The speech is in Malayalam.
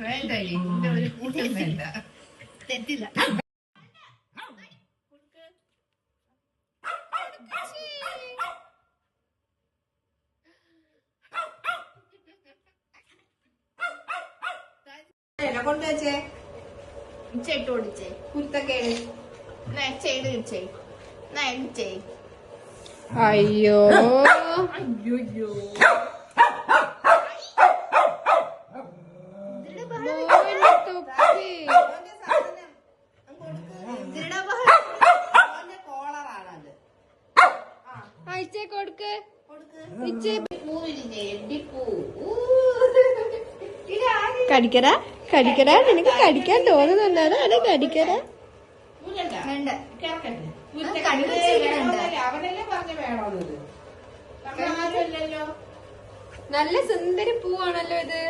വേണ്ട. ഇതിന്റെ ഒരു കൂട്ടം വേണ്ട തെറ്റില്ല കൊണ്ടുവച്ചേ ഇച്ചിട്ട് ഓടിച്ചേ കുരുത്തക്കേട് ചെയ്ത് എന്നാ ഇച്ചേ അയ്യോ അയ്യോ അയച്ചേ കൊടുക്ക്. കടിക്കടാ കടിക്കടാ. നിനക്ക് കടിക്കാൻ തോന്നുന്നുണ്ടാണ് അത് കടിക്കടാ. നല്ല സുന്ദരി പൂവാണല്ലോ ഇത്.